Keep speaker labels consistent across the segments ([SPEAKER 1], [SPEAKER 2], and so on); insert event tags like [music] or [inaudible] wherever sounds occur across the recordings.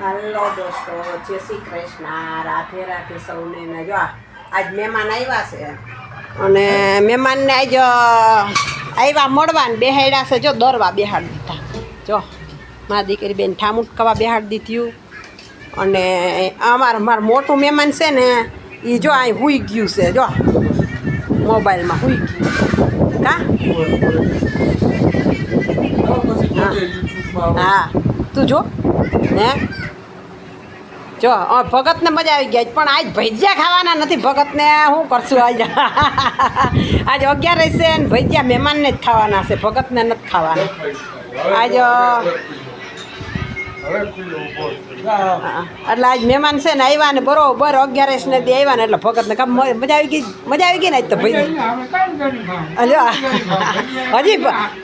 [SPEAKER 1] હાલો દોસ્તો જય શ્રી કૃષ્ણ. રાધે રાધે સૌને જો આજ મહેમાન આવ્યા છે. અને મહેમાનને આજ આવ્યા મળવા ને બેહાડ્યા છે જો દરવા બેહાડી દીધા. જો મારા દીકરી બેન ઠામુટકાવા બેહાડી દીધું અને અમારું મારું મોટું મહેમાન છે ને એ જો અહીં હુઈ ગયું છે જો. મોબાઈલમાં હુઈ ગયું. કા? હા. તું જો હે? જો ભગતને મજા આવી ગઈ. પણ આજ ભજીયા ખાવાના નથી. ભગતને શું કરશું આજ? [laughs] આજ અગિયાર છે ને ભજીયા મહેમાનને જ ખાવાના છે. ભગતને નથી ખાવાના. આજ એટલે આજ મહેમાન છે ને આવ્યા ને બરોબર અગિયારસ ને તે આવ્યા ને એટલે ભગતને કામ મજા આવી ગઈ? મજા આવી ગઈ ને આજ તો ભાઈ? હજી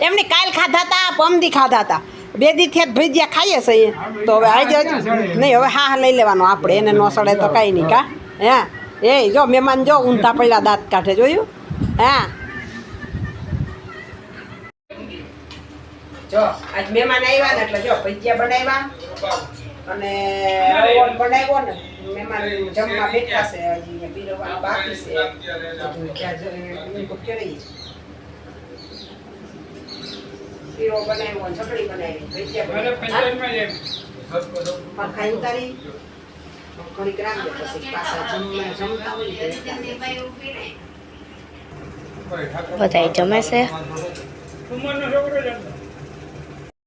[SPEAKER 1] એમની કાલ ખાધા હતા પમદી ખાધા હતા બે દી થયા ભજીયા ખાઈએ છીએ. તો હવે આજે હજી- નહીં, હવે હા લઈ લેવાનો આપણે. એને ન સડે તો કાંઈ નહીં કા? હે? એ, જો મહેમાન જો ઊંધા પહેલાં દાંત કાઢે, જોયું? હા? આજ મહેમાન આવ્યા ને એટલે જો ભજીયા બનાવ્યા અને મહેમાન જમવા બેઠા છે બાકી છે. બધું. શીરો બનાવ્યો ચકડી બનાવી ભજીયા ખાઈ ઉતારી. ઘડીક રાખજે પછી પાછા જમતા હોય ને
[SPEAKER 2] બધાય જમે છે?